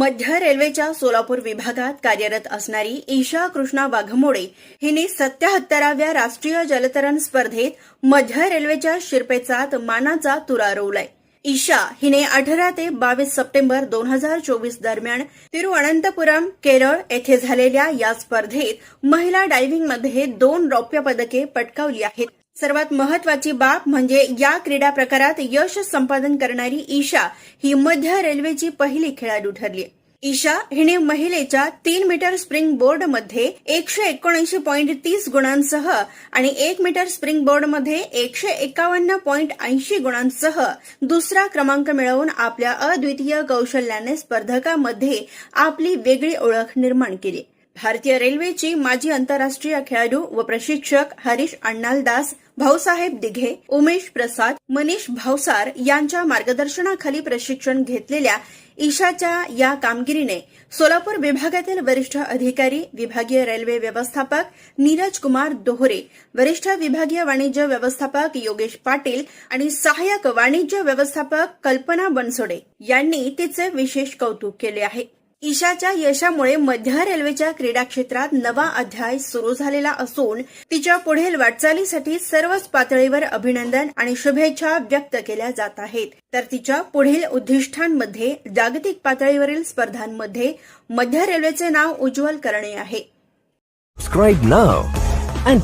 मध्य रेल्वेच्या सोलापूर विभागात कार्यरत असणारी ईशा कृष्णा वाघमोडे हिने सत्याहत्तराव्या राष्ट्रीय जलतरण स्पर्धेत मध्य रेल्वेच्या शिरपेचात मानाचा तुरा रोवलाय. ईशा हिने अठरा ते बावीस सप्टेंबर दोन हजार चोवीस दरम्यान तिरुअनंतपुरम केरळ येथे झालेल्या या स्पर्धेत महिला डायव्हिंगमध्ये दोन रौप्य पदके पटकावली आहेत. सर्वात महत्वाची बाब म्हणजे या क्रीडा प्रकारात यश संपादन करणारी ईशा ही मध्य रेल्वेची पहिली खेळाडू ठरली ईशा हिने महिलेच्या तीन मीटर स्प्रिंग बोर्डमध्ये एकशे एकोणऐंशी पॉईंट तीस गुणांसह आणि एक मीटर स्प्रिंग बोर्डमध्ये एकशे एकावन्न पॉईंट ऐंशी गुणांसह दुसरा क्रमांक मिळवून आपल्या अद्वितीय कौशल्याने स्पर्धकामध्ये आपली वेगळी ओळख निर्माण केली. भारतीय रेल्वेची माजी आंतरराष्ट्रीय खेळाडू व प्रशिक्षक हरीश अण्णालदास भाऊसाहेब दिघे उमेश प्रसाद मनीष भावसार यांच्या मार्गदर्शनाखाली प्रशिक्षण घेतलेल्या ईशाच्या या कामगिरीने सोलापूर विभागातील वरिष्ठ अधिकारी विभागीय रेल्वे व्यवस्थापक नीरज कुमार दोहरे वरिष्ठ विभागीय वाणिज्य व्यवस्थापक योगेश पाटील आणि सहाय्यक वाणिज्य व्यवस्थापक कल्पना बनसोडे यांनी तिचे विशेष कौतुक केले आहे. ईशाच्या यशामुळे मध्य रेल्वेच्या क्रीडा क्षेत्रात नवा अध्याय सुरू झालेला असून तिच्या पुढील वाटचालीसाठी सर्वच पातळीवर अभिनंदन आणि शुभेच्छा व्यक्त केल्या जात आहेत. तर तिच्या पुढील उद्दिष्टांमध्ये जागतिक पातळीवरील स्पर्धांमध्ये मध्य रेल्वेचे नाव उज्ज्वल करणे आहे. Subscribe now and